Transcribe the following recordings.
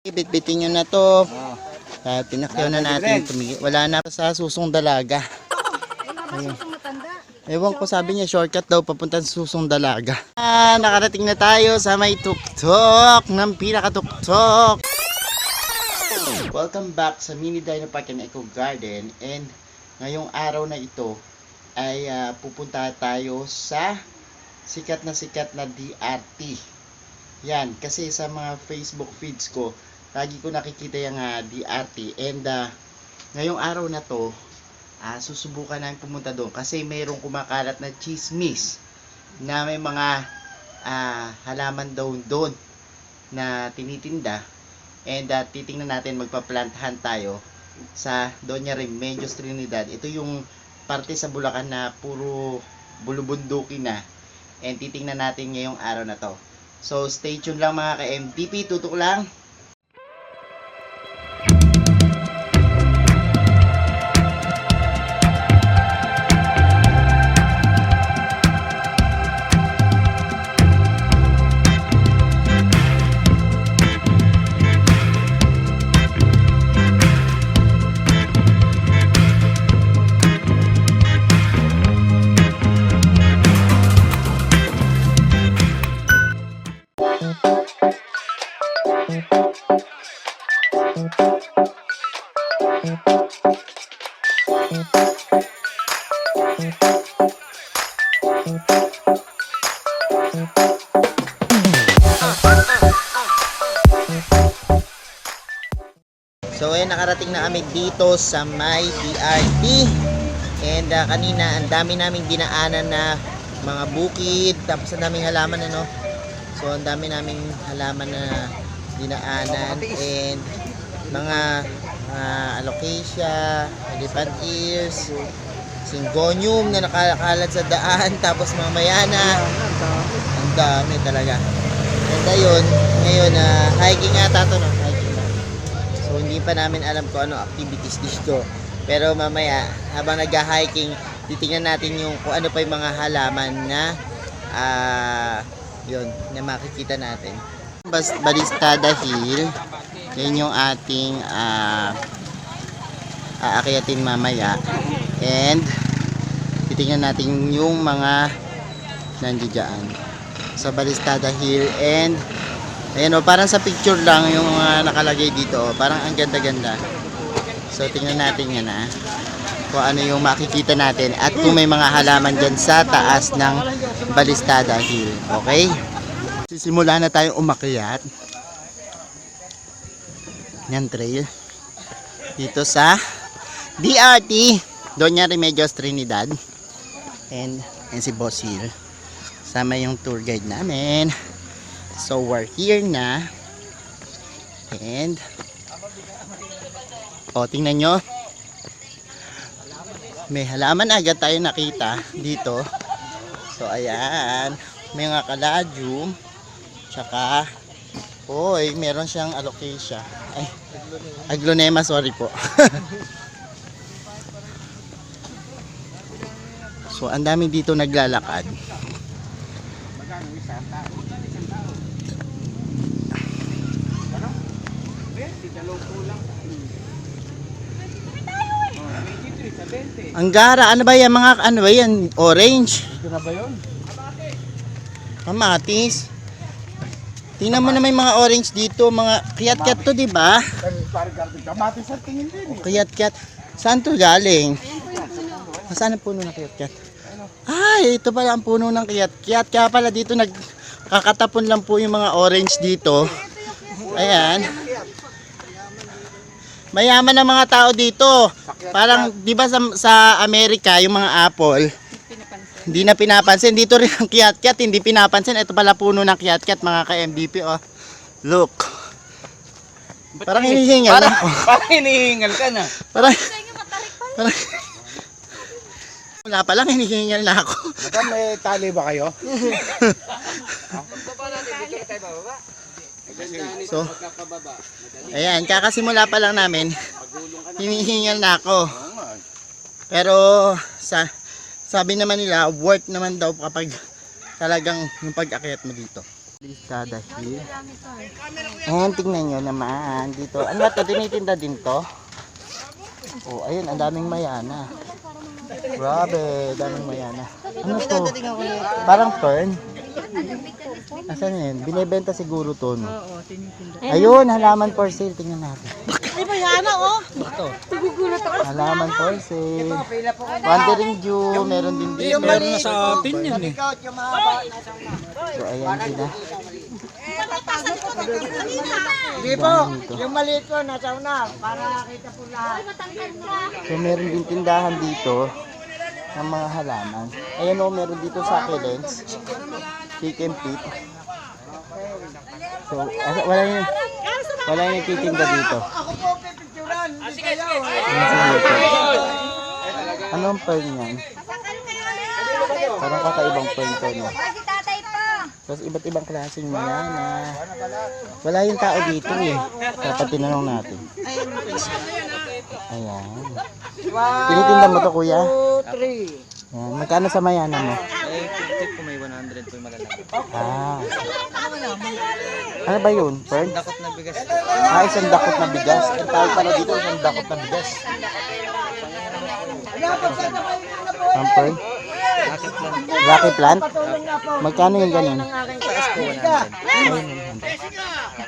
Bitbitin nyo na to. Oh. Uh, pinakyaw na natin. Tumigi. Wala na sa susong dalaga. Ayun. Ewan ko sabi niya shortcut daw papunta sa susong dalaga. Ah, nakarating na tayo sa may tuktok ng pinakatuktok. Welcome back sa Mini Dino Park and Eco Garden and ngayong araw na ito ay ah, pupunta tayo sa sikat na sikat na DRT. Yan, kasi sa mga Facebook feeds ko, lagi ko nakikita yung ah, DRT and ah, ngayong araw na to, ah, susubukan namin pumunta doon kasi mayroong kumakalat na chismis na may mga ah, halaman daw doon na tinitinda and ah, titingnan natin magpa-plantahan tayo sa Doña Remedios Trinidad. Ito yung parte sa Bulacan na puro bulubunduki na and titingnan natin ngayong araw na to. So stay tuned lang mga ka-MTP, tutok lang. Dito sa may DRT. And ah, kanina, ang dami naming dinaanan na mga bukid, tapos ang daming halaman ano. So ang dami naming halaman na dinaanan. And mga uh, alocasia, elephant ears, syngonium na nakakalat sa daan, tapos mamaya na, ang dami talaga. And ayun, ngayon, ah, hiking ata to no, pa namin alam kung ano activities dito. Pero mamaya habang nag-hiking, titingnan natin yung kung ano pa yung mga halaman na ah yun, na makikita natin. Bas Balistada Hill, yan yung ating ah aakyatin mamaya. And titingnan natin yung mga nandiyan sa Balistada Hill and Ayan o, parang sa picture lang yung mga nakalagay dito. oh. Parang ang ganda-ganda. So, tingnan natin yan ha. Kung ano yung makikita natin. At kung may mga halaman dyan sa taas ng Balistada Hill. Okay? Sisimula na tayong umakyat. Yan trail. Dito sa DRT. Doña Remedios Trinidad. And, and si Boss Hill. Sama yung tour guide namin. So we're here na. And O tingnan nyo. May halaman agad tayo nakita dito. So ayan. May mga kaladium. Tsaka Oy, meron siyang alocasia. Ay, aglonema, sorry po. so, ang dami dito naglalakad. Ang gara, ano ba yan mga, ano ba yan, orange? Ito na ba yun? Kamatis. Tingnan mo na may mga orange dito, mga kiyat-kiyat to, di ba? Kamatis sa tingin din. Kiyat-kiyat. Saan to galing? Saan ang puno ng kiyat-kiyat? Ay, ito pala ang puno ng kiyat-kiyat. Kaya pala dito nagkakatapon lang po yung mga orange dito. Ayan. Mayaman ang mga tao dito. Parang, di ba sa, sa Amerika, yung mga apple, hindi na pinapansin. Dito rin ang kiyat-kiyat, hindi pinapansin. Ito pala puno ng kiyat-kiyat, mga ka-MVP. Oh. Look. Parang hinihingal Parang, parang hinihingal ka na. Parang, parang, wala pa lang, hinihingal na ako. Madam, may tali ba kayo? So, ayan, kakasimula pa lang namin, hinihingal na ako. Pero, sa, sabi naman nila, work naman daw kapag talagang yung pag-akyat mo dito. Listada Hill. Ayan, tingnan nyo naman. Dito, ano ba to? Tinitinda din to? Oh, ayun, ang daming mayana. Grabe, daming mayana. Ano to? Parang fern? Asan yun? Binibenta siguro to, no? Ayun, halaman for sale. Tingnan natin. Ay, mayana, oh. Halaman for sale. Wandering Jew, meron din dito. Meron na sa atin yun eh. So, ayan sila. Hindi po. Yung maliit po, nasa una. Para kita po lahat. So meron din tindahan dito ng mga halaman. Ayan o, meron dito sa Kilens. Chicken feet. So, asa, wala yung wala yung titinda dito. Ako po, pipicturan. Hindi kayo. Ayan sa dito. Anong pearl niyan? Parang kakaibang pearl to, no? Tapos iba't ibang klaseng mayana. Wala yung tao dito eh. Dapat tinanong natin. Ayan. Tinitinda mo to kuya? 2, 3. Ayan. Magkano sa mayana mo? Eh, tip ko may 100 po yung malalaki. Ah. Ano ba yun? Fern? Dakot na bigas. Ah, isang dakot na bigas. Ang tawag pala dito, isang dakot na bigas. Ang fern? Rocky plant? Magkano yung ganun? Taas po 100.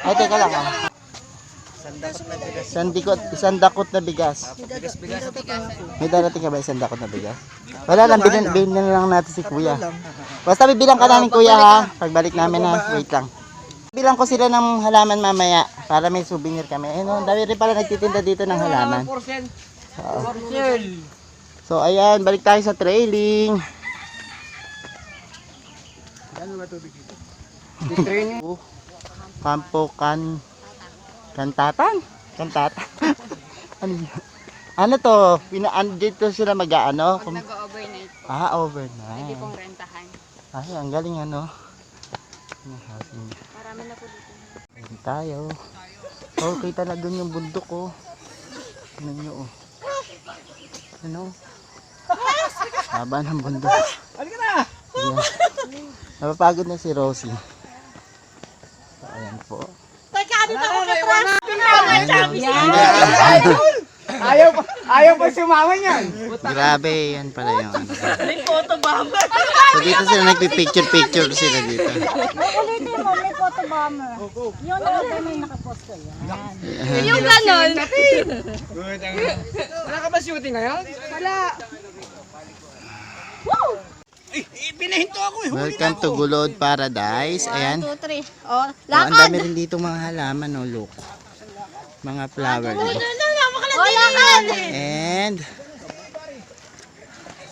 Ay, teka lang ah. Isang dakot, isang dakot na bigas. Bigas-bigas. May darating ka ba isang dakot na bigas? Wala lang, bilhin, bilhin na lang natin si kuya. Basta bibilang ka namin kuya ha. Pagbalik namin ha. Wait lang. Bilang ko sila ng halaman mamaya para may souvenir kami. Ayun, oh, ang dami rin pala nagtitinda dito ng halaman. Oo. So ayan, balik tayo sa trailing. Uh, Kampo kan kantatan? Kantatan? ano yun? Ano to? Pinaan dito sila mag-ano? Kung- Nag-overnight. Ah, overnight. Hindi pong rentahan. Ay, ang galing ano. Housing. Marami na po dito. Ayan tayo. Oh, kita na dun yung bundok oh. Ano nyo oh. Ano? Haba ng bundok. Halika na. Ayan. Napapagod na si Rosie. So, ayan po. Teka, dito ako katras. Ayaw pa, ayaw pa sumama niyan. Grabe, yan pala yung ano. May photo bomber. So dito sila nagpipicture-picture sila dito. Ulitin mo, may photo bomber. Yun ang may nakapost ko yan. Yung ganon. Wala ka ba shooting ngayon? Wala. Pinahinto ako eh. Welcome to Gulod Paradise. Ayan. 2, 3. Oh, Oh, ang lakad. dami rin dito mga halaman, oh, look. Mga flower. Oh, Diba? lakad. And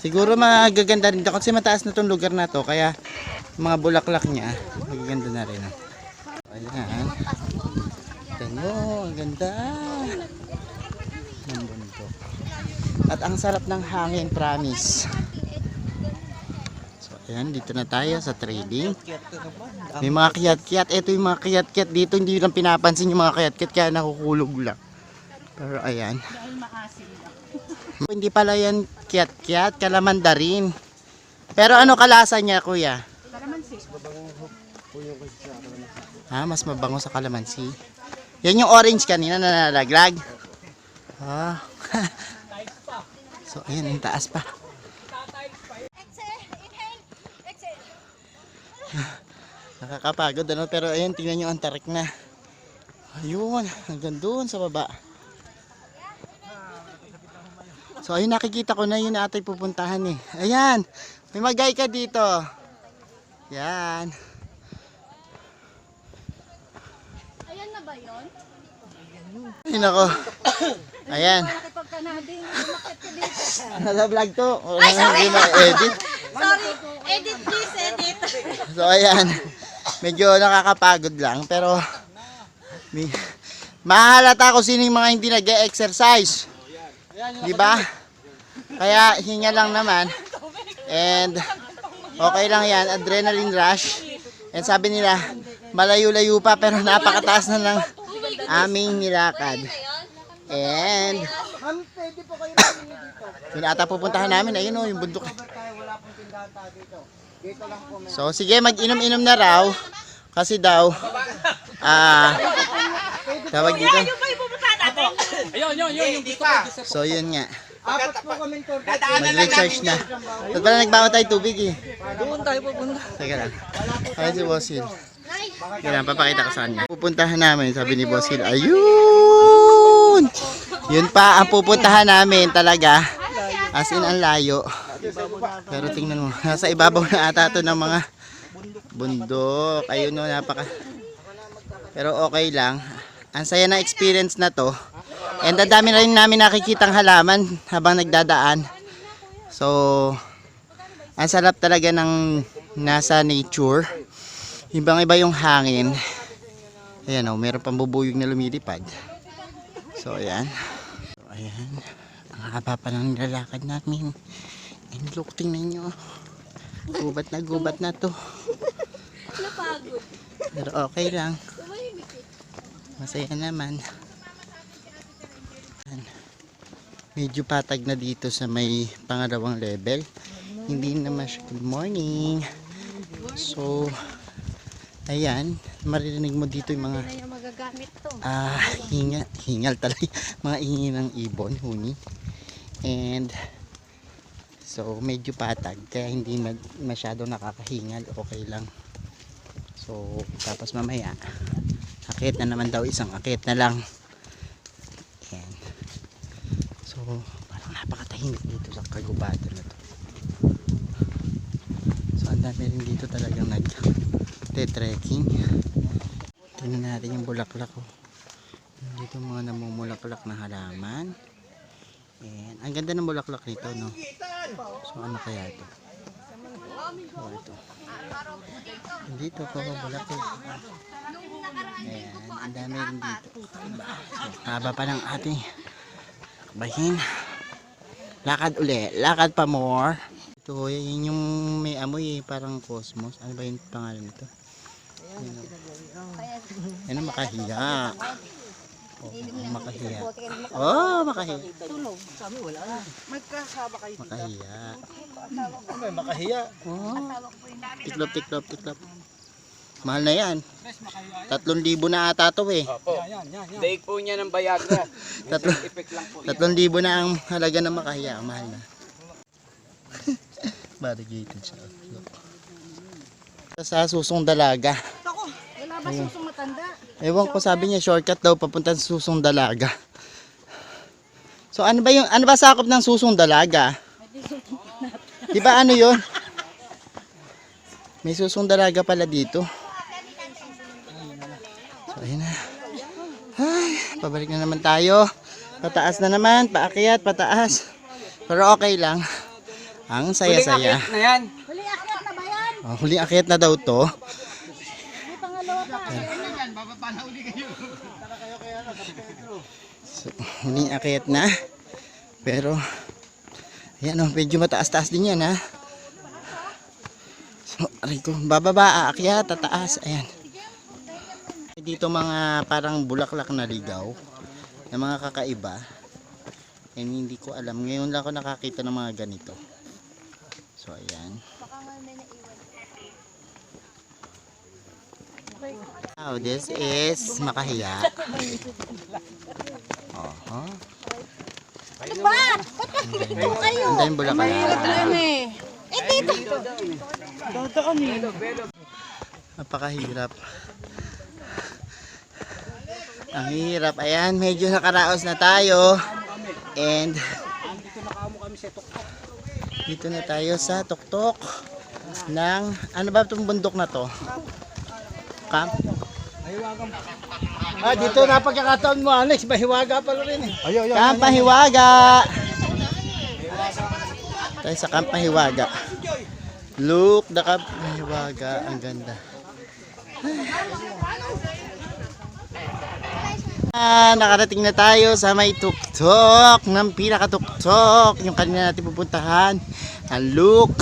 siguro magaganda rin to kasi mataas na tong lugar na to kaya mga bulaklak niya magaganda na rin. oh. Ayan. Nyo, ang ganda. Ang bundok. At ang sarap ng hangin, promise. Ayan, dito na tayo sa trading. May mga kiyat-kiyat. Ito yung mga kiyat-kiyat dito. Hindi lang pinapansin yung mga kiyat-kiyat kaya nakukulog lang. Pero ayan. Hindi pala yan kiyat-kiyat, kalamanda rin. Pero ano kalasa niya, kuya? Kalamansi. Ah, mas mabango sa kalamansi. Yan yung orange kanina na nalaglag. Ah. so, ayan, yung taas pa. Nakakapagod ano, pero ayun, tingnan nyo ang tarik na. Ayun, hanggang doon sa baba. So ayun nakikita ko na yun na atay pupuntahan eh. Ayan, may magay ka dito. Yan. Ayan na ba yun? Ay nako. Ayan. Nasa vlog to. Ay, sorry. edit. Sorry. Edit please. So ayan. Medyo nakakapagod lang pero may, mahalata ko sino yung mga hindi nag-exercise. Di ba? Kaya hinga lang naman. And okay lang yan, adrenaline rush. And sabi nila, malayo-layo pa pero napakataas na ng aming nilakad. And yun ata pupuntahan namin, ayun o, yung bundok. So sige, mag-inom-inom na raw Kasi daw, ah, tawag dito. Ayun, yun, yun, yung gusto ko. So, yun nga. Apat po kami. Mag-recharge na. Ba't pala nagbawa tayo tubig eh? Doon tayo pupunta. Teka lang. Ayun si Boss Hill. Teka lang, papakita ko sa kanya. Pupuntahan namin, sabi ni Boss Hill. Ayun! Yun pa ang pupuntahan namin talaga. As in, ang layo. Pero tingnan mo, nasa ibabaw na ata to ng mga bundok. Ayun no, napaka... Pero okay lang. Ang saya na experience na to. And ang dami rin namin nakikitang halaman habang nagdadaan. So, ang sarap talaga ng nasa nature. Ibang iba yung hangin. Ayan o, meron pang bubuyog na lumilipad. So, ayan. So, ayan. Ang haba pa ng nilalakad namin. And look, tingnan nyo. Gubat na gubat na to. Pero okay lang. Masaya naman. Medyo patag na dito sa may pangalawang level. Hindi naman siya good morning. So, ayan, maririnig mo dito yung mga ah hinga, hingal talaga, mga ingi ng ibon, huni. And, so, medyo patag, kaya hindi mag, masyado nakakahingal, okay lang. So, tapos mamaya, akit na naman daw, isang akit na lang. Ayan. So, parang napakatahimik dito sa kagubatan na to. So, ang dami rin dito talagang nag-trekking. Tingnan natin yung bulaklak ko. Dito mga namumulaklak na halaman. And, ang ganda ng bulaklak nito, no? So, ano kaya ito? So, ito. Dito po, bulaklak. Ayan, ang dami rin dito. So, haba pa ng ating bahin. Lakad uli. Lakad pa more. Ito, yun yung may amoy eh, parang cosmos. Ano ba yung pangalan nito? Yan ang makahiya. Oh, makahiya. Oh, makahiya. Makahiya. May makahiya. Oh. Tiklop, tiklop, tiklop. Mahal na yan. Tatlong libo na ata to eh. Daig po niya ng Viagra. Tatlo, Effect lang po. tatlong libo na ang halaga ng makahiya. Mahal na. Variegated siya. Look. Sa susong dalaga. Wala ba susong matanda? Ewan ko sabi niya shortcut daw papunta sa susong dalaga. So ano ba yung ano ba sakop ng susong dalaga? 'Di ba ano 'yon? May susong dalaga pala dito. So ayun na. Ay, pabalik na naman tayo. Pataas na naman, paakyat, pataas. Pero okay lang. Ang saya-saya. na yan. Huli akyat na ba yan? Oh, huling akyat na daw to. May pangalawa pa. Huling akyat na. Pero, ayan o, medyo mataas-taas din yan ha. So, aray ko, bababa, aakyat, tataas, ayan. Dito mga parang bulaklak na ligaw, na mga kakaiba. And hindi ko alam, ngayon lang ako nakakita ng mga ganito. So, ayan. Wow, this is makahiya. Oho. Ano ba? Ba't nandito kayo? Ang daming bulaklak. eh. Eh, dito. Napakahirap. Ang hirap. Ayan, medyo nakaraos na tayo. And dito na tayo sa tuktok ng ano ba itong bundok na to? Camp? Ah, dito na pagkakataon mo, Alex. Mahiwaga pala rin eh. Ayo, ayo. Camp Mahiwaga! Tayo sa Camp Mahiwaga. Look, the Camp Mahiwaga. Ang ganda. Ah, nakarating na tayo sa may tuktok ng pinakatuktok. Yung kanina natin pupuntahan. Ang look.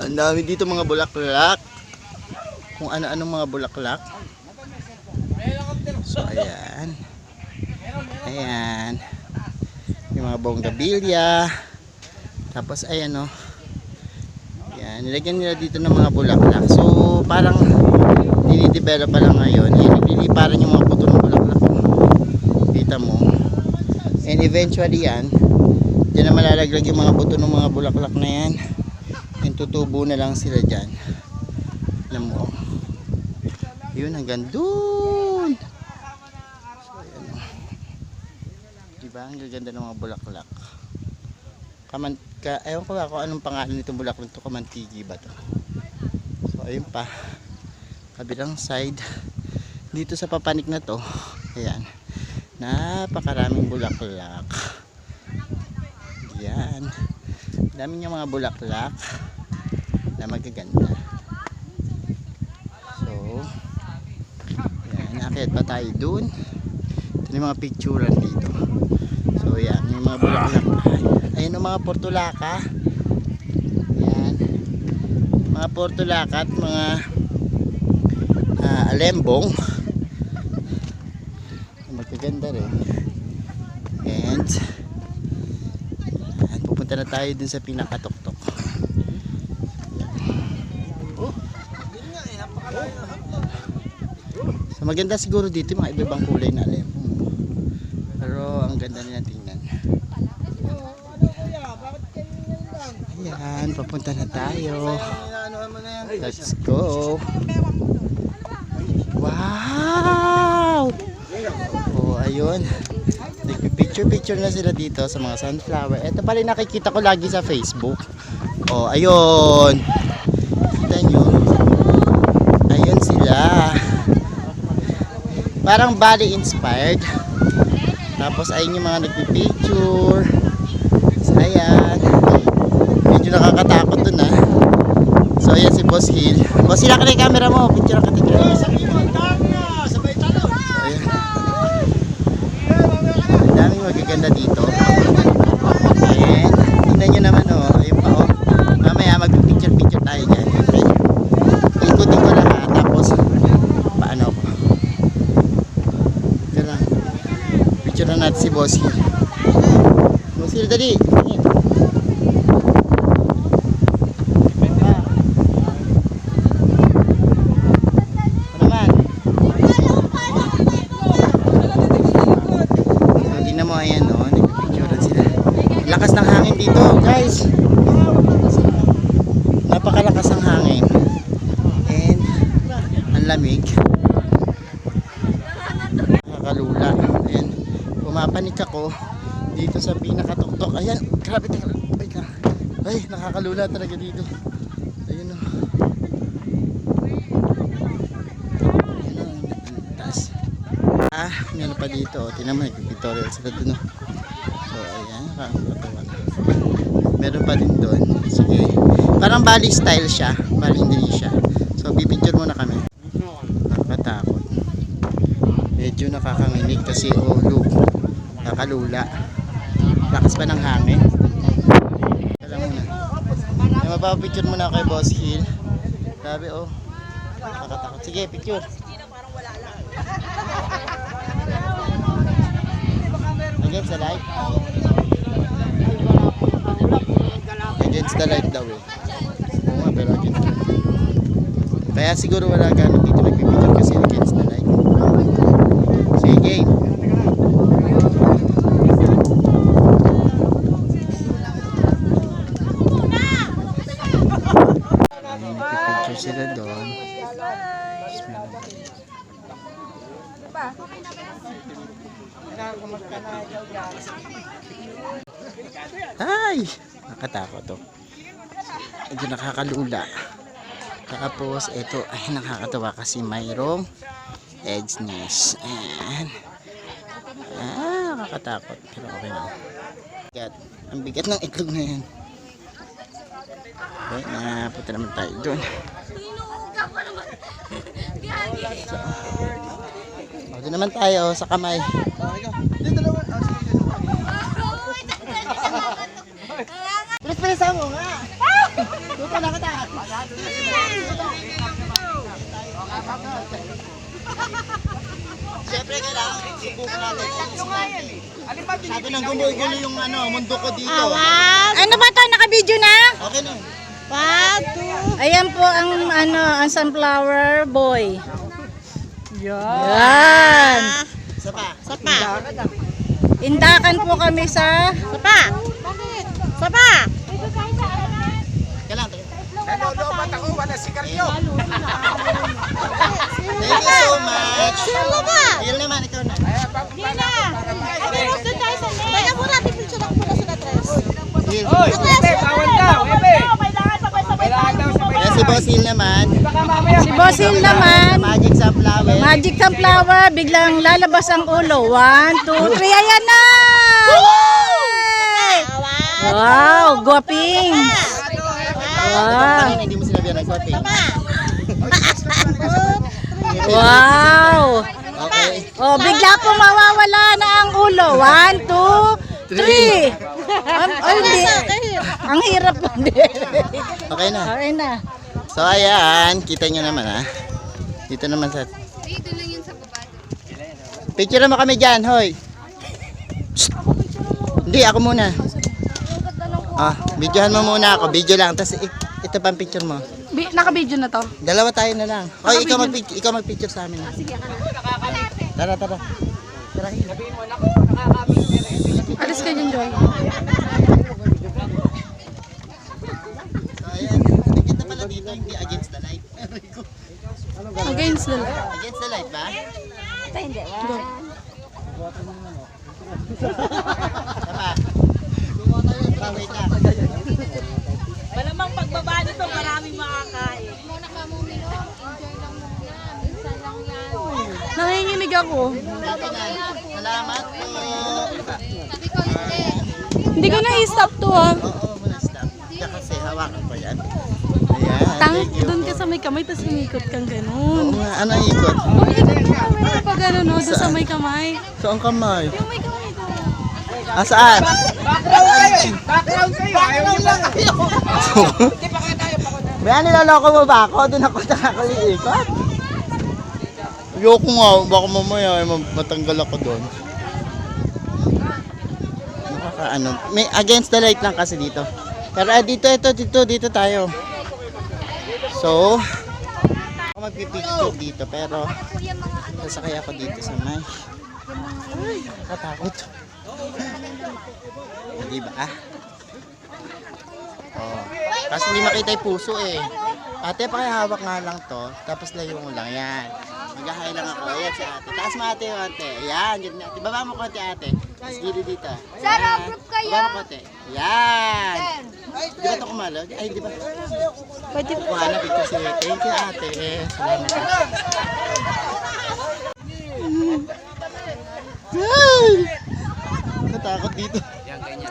Ang dami dito mga bulaklak. Kung ano-anong mga bulaklak. So, ayan. Ayan. Yung mga bonggabilya. Tapos, ayan o. Ayan. Nilagyan nila dito ng mga bulaklak. So, parang dinidevelop pa lang ngayon. Nagliliparan yung mga puto ng bulaklak. Kita mo. And eventually yan, Diyan na malalaglag yung mga buto ng mga bulaklak na yan. And tutubo na lang sila dyan. Alam mo. Yun, hanggang dun. So, ayan. Diba? Ang gaganda ng mga bulaklak. Kaman, ka, ewan ko ba kung anong pangalan nitong bulaklak to. Kamantigi ba to? So, ayun pa. Kabilang side. Dito sa papanik na to. Ayan. Napakaraming bulaklak. Yan. Dami niya mga bulaklak na magaganda. So, yan. Akit pa tayo dun. Ito yung mga picturean dito. So, yan. Yung mga bulaklak. Ayun ang mga portulaka. Yan. Mga portulaka at mga ah, alembong. Magaganda rin. And, Ayan, pupunta na tayo dun sa pinakatuktok. So maganda siguro dito mga iba-ibang kulay na alam. Pero ang ganda nila tingnan. Ayan, papunta na tayo. Let's go. Wow! Oh, ayun. Nagpipicture-picture na sila dito sa mga sunflower. Ito pala yung nakikita ko lagi sa Facebook. Oh, ayun. Kita nyo. Ayun sila. Parang Bali inspired. Tapos ayun yung mga nagpipicture. So, ayan. Medyo nakakatakot dun ah. So ayan si Boss Hill. Boss Hill, yung camera mo. Picture ka tignan. Ayan. Ang daming magaganda dito. And, tingnan nyo naman oh, ayun pa oh. Mamaya mag-picture-picture tayo dyan. Okay? Ikutin ko lahat, tapos, paano ko. Ito lang. Picture na natin si Boss Hill. Boss Hill, dali. Tingin. Ano naman? So, tingnan mo, ayan, no? Nagpipicturean sila. Ang Lakas ng hangin dito, guys. Napakalakas ng hangin. And, ang lamig. Nakakalula. Ayan. Pumapanik ako dito sa pinakatuktok. Ayan, grabe. teka lang. Ay, ka. Ay, nakakalula talaga dito. Ayun, no. Ayun. Ang taas. Ah, meron pa dito. oh. Tingnan mo, nag-tutorial sila dun. oh. So, ayan, nakakatawa. Meron pa din doon. Sige. Parang Bali style siya. Bali Indonesia. So, pipicture muna kami. Nakakatakot. Medyo nakakanginig kasi oh, look. Nakalula. Lakas pa ng hangin. Alam mo na. Ay, mapapicture muna kay Boss Hill. Grabe oh. Nakakatakot. Sige, picture. Against the light? Against the light daw eh. Oo nga, pero against the light. Kaya siguro wala gano'n dito nagpipicture kasi against the light. Sige, game. Ayun, Nagpipicture sila doon. Ay! Nakatakot to. Medyo nakakalula. Tapos, ito ay nakakatawa kasi mayroong edge nest. Ayan. Ah, nakakatakot. Pero okay na. Bigat. Ang bigat ng itlog na yan. Okay, napunta naman tayo doon. O, doon naman tayo sa kamay. Please, please, mo nga. Doon ka nakatakot. Siyempre, kailangan subukan natin. Sabi nang gumugulo yung ano, mundo ko dito. Ano ba to? Naka-video na? Okay na. One, two. Ayan po ang ano, ang sunflower boy. Yan. Isa pa. Sapa. Indakan po kami sa... Sapa. Sapa. Nalolobat ako, wala sigarilyo. Thank you so much. Sino ba? Ayun naman, ikaw na. Nina. Tapos doon tayo sa net. Kaya muna, pipicture ako muna sa tres. Hill. Oy, Ebe, bawal daw, Ebe. Kailangan daw sabay. Si Boss Hill naman. Si Bosil naman, Magic Sunflower. magic sunflower, biglang lalabas ang ulo. One, two, three, ayan na! Wow, guwaping! Wow, hindi mo sinabi ng kote. wow! Okay. Oh, bigla po mawawala na ang ulo. One, two, three! Ang, ay, hindi. Ang hirap po. Okay na. Okay na. So ayan, kita nyo naman ha. Dito naman sa... Dito lang yun sa baba. Picture mo kami dyan, hoy. Hindi, ako muna. Ah, videohan mo muna ako. Video lang. Tapos ito pang picture mo. Bi- Naka-video na to. Dalawa tayo na lang. Hoy, ikaw mag-picture, ikaw mag-picture sa amin. Tara, tara. Tara, Hill. Alis ka dyan, Joy. So ayan, nakikita pala dito, hindi against the light. Against the light. against the light ba? Go. Tama. Pa, wait lang. Malamang pagbaba nito, maraming makakain. Muna ka mumilo. Enjoy lang muna. Minsan lang yan. Salamat po. Sabi ko hindi. Hindi ko na-stop to ah. Oo, muna stop. Kaya kasi hawakan ko yan. Ayan, Tang, thank you doon po. ka sa may kamay, tapos umikot kang Oo ganun. nga, ano ang ikot? Umikot ka kamay pag ano, no, doon sa may kamay. Saan kamay? Yung may kamay ko. Ah, saan? Background kayo. Ayaw nyo lang. May ano, niloloko mo ba ako? Doon ako nakakaliikot. Ayoko nga, baka mamaya ay matanggal ako doon. Nakakaano. May against the light lang kasi dito. Pero ah, dito, ito, dito, dito tayo. So, ako magpipicture dito pero sasakay ako dito sa may ay, nakatakot. O, diba? Ah. Oh. Kasi hindi makita yung puso eh. Ate, pakihawak nga lang to. Tapos layo mo lang. Yan. Mag-hi lang ako. Ayan si ate. Taas mo ate yung ate. Yan. Ganyan ate. Baba mo konti ate. Tapos gili dito. Sir, approve kayo. Baba mo konti. Yan. Di ba ito kumalo? Ay, di ba? Pwede Kuha na picture si Thank you ate. Salamat. Ay! Natakot dito.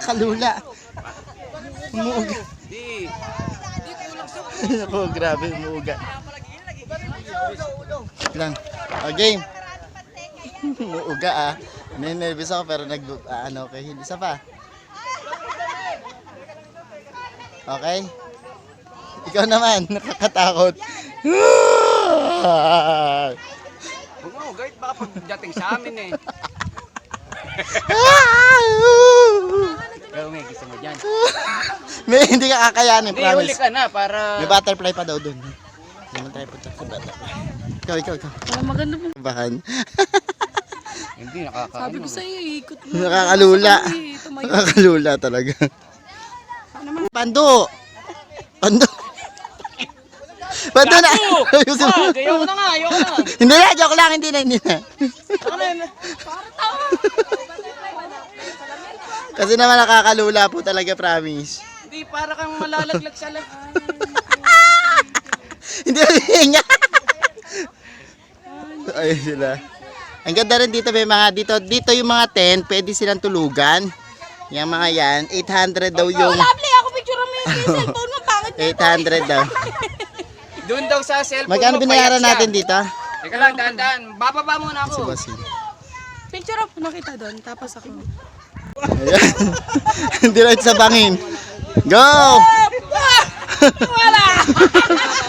Kalula. Umuuga. Di. Ako, grabe, umuuga. Lang. O, game. umuuga ah. Nervous ako pero nag, ah, ano, okay. Hindi isa pa. Okay? Ikaw naman, nakakatakot. Huwag mo, guys, baka pagdating sa amin eh. Pero may gusto mo dyan. May hindi ka kakayanin, Hindi, huli promise. ka na para... May butterfly pa daw dun. Hindi naman tayo punta sa butterfly. Ikaw, ikaw, ikaw. Wala maganda po. Bahan. Hindi, nakakaano. Sabi ko sa'yo, ikot mo. Nakakalula. Tumayo. Nakakalula talaga. Pando! Pando! Pando na! Ayusin mo. Ah, ayaw na nga, ayaw na. Hindi na, joke lang, hindi na, hindi na. Kasi naman nakakalula po talaga, promise. Hindi, para kang malalaglag sa lag. Hindi na hihinga. Ayun sila. Ang ganda rin dito may mga dito dito yung mga tent, pwede silang tulugan. Yung mga yan, 800 daw yung Lovely, ako picture mo yung cellphone mo. Pangit 800 daw. Doon daw sa cellphone Magkano mo, binayaran payat siya. natin dito? Teka lang, dahan-dahan. Bababa muna Si ako. Bossing. Picture up nakita doon, tapos ako. Ayan. Diretso sa bangin. Go! Wala!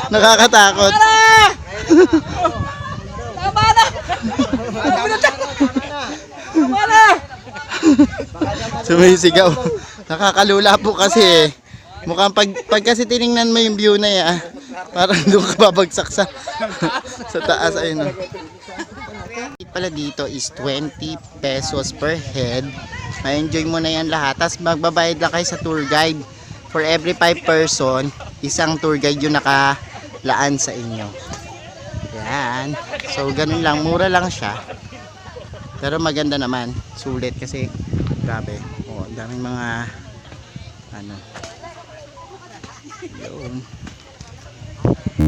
Nakakatakot. Tama na! Wala! Sumisigaw. Nakakalula po kasi eh. Mukhang pag, pag kasi tiningnan mo yung view na yan, parang doon ka babagsak sa, sa taas. Ayun, oh. pala dito is 20 pesos per head. Ma-enjoy mo na yan lahat. Tapos magbabayad lang kayo sa tour guide. For every 5 person, isang tour guide yung nakalaan sa inyo. Yan. So, ganun lang. Mura lang siya. Pero maganda naman. Sulit kasi grabe. Oh, ang daming mga ano. Yun.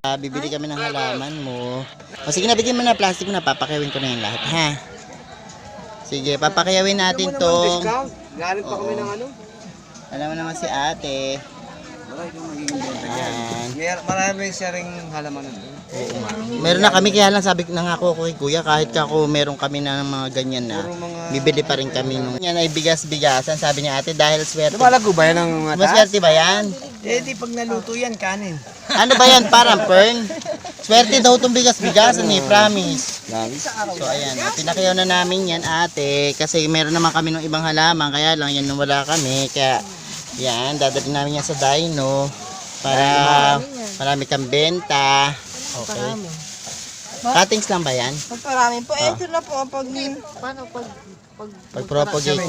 Ah, bibili kami ng halaman mo. O sige na, bigyan mo na plastic na. Papakawin ko na yan lahat, ha? Sige, papakayawin natin. Discount. Galit pa kami ng ano. Alam mo naman si ate. Marami kang magiging benta Yan. Mer- Marami siya ring halamanan. Meron na kami, kaya lang sabi nangako ko kay kuya, kahit kako meron kami na ng mga ganyan na, bibili pa rin kami nung yan ay bigas-bigasan. Sabi niya ate, dahil swerte. Lumalago ba yan ang mata? Maswerte ba yan? Eh di pag naluto yan, kanin. Ano ba yan? Parang fern? Swerte daw itong bigas-bigasan eh, promise. So ayan, pinakiyaw na namin yan ate kasi meron naman kami ng ibang halaman kaya lang yan nung wala kami kaya yan, dadalhin namin yan sa dino para marami kang benta. Okay. Cuttings lang ba yan? Magparami po. Eh, ito na po ang pag... Paano pag, pag, Pag propagate,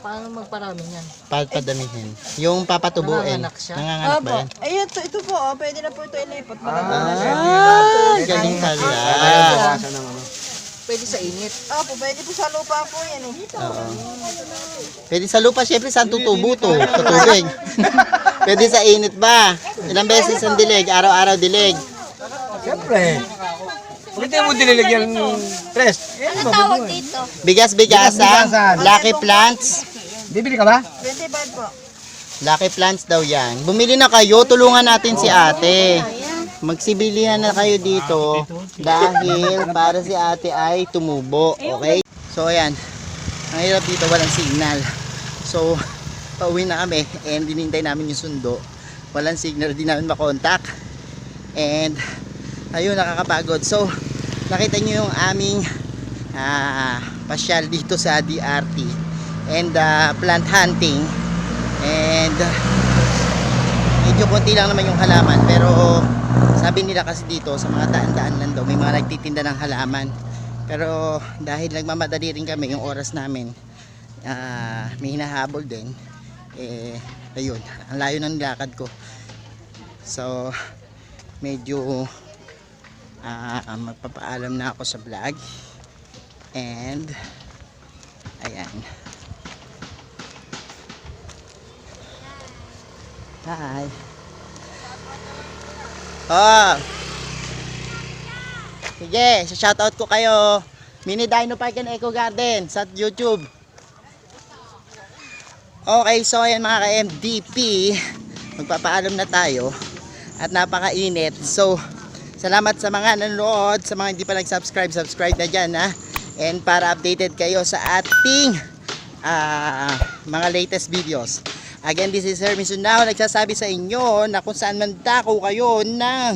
paano magparami niyan? padamihin. Yung papatubuin. Nanganganak siya? Nanganganak ba Opo. yan? Ayun, ito, ito po. Oh, pwede na po ito ilipat. Para Ah, galing pala. Bawasan ng ano. Pwede sa init. Opo, pwede po sa lupa po yan eh. Oo. Pwede sa lupa, syempre saan tutubo to? Sa tubig. Pwede sa init ba? Ilang beses ang dilig? Araw-araw dilig. Siyempre. Bakit mo diniligyan tres? Eh, Ano tawag dito? Bigas-bigasan. Bigas-bigasan. Lucky plants. Bibili ka ba? 25 po. Lucky plants daw yan. Bumili na kayo, tulungan natin si ate. Magsibilihan na kayo dito dahil para si ate ay tumubo. Okay? So ayan, ang hirap dito walang signal. So pauwi na kami and dinintay namin yung sundo. Walang signal, di namin makontak. And ayun, nakakapagod. So nakita nyo yung aming ah, pasyal dito sa DRT and ah, plant hunting. And medyo konti lang naman yung halaman. Pero sabi nila kasi dito sa mga daan-daan lang daw may mga nagtitinda ng halaman. Pero dahil nagmamadali rin kami yung oras namin ah, may hinahabol din. Eh ayun ang layo ng nilakad ko. So medyo ah, magpapaalam na ako sa vlog and ayan Hi. Oh. Sige, shoutout ko kayo. Mini Dino Park and Eco Garden sa YouTube. Okay, so ayan mga ka-MDP. Magpapaalam na tayo. At napakainit. So, salamat sa mga nanonood. Sa mga hindi pa nag-subscribe, subscribe na dyan ha. And para updated kayo sa ating ah, mga latest videos. Again, this is Hermes Now, nagsasabi sa inyo na kung saan man dako kayo ng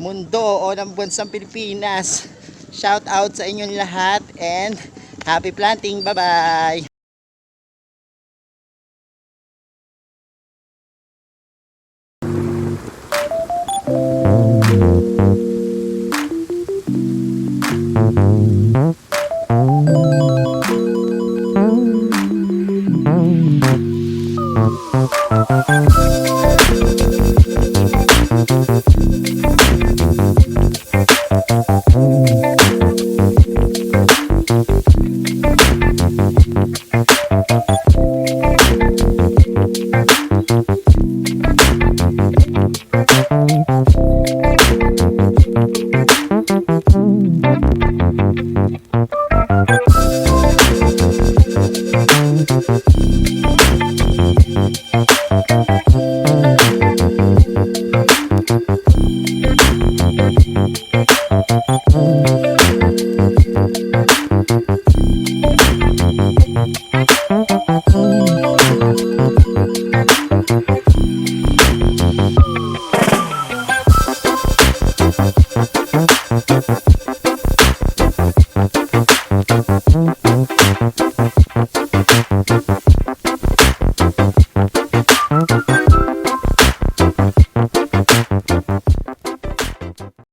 mundo o ng bansang Pilipinas. Shout out sa inyong lahat and happy planting. Bye-bye!